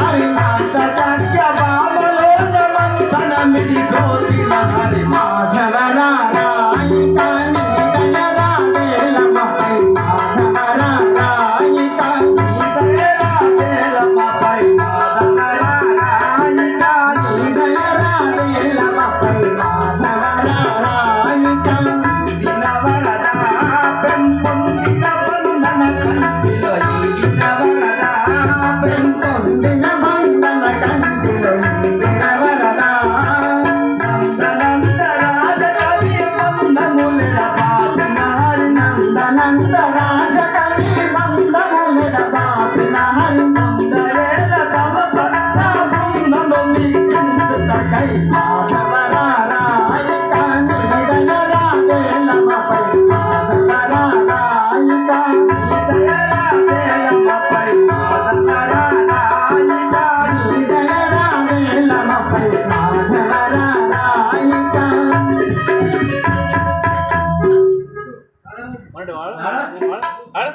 Hare Mata Takya Baba Lona Mantana Midi Goti ahora, ahora.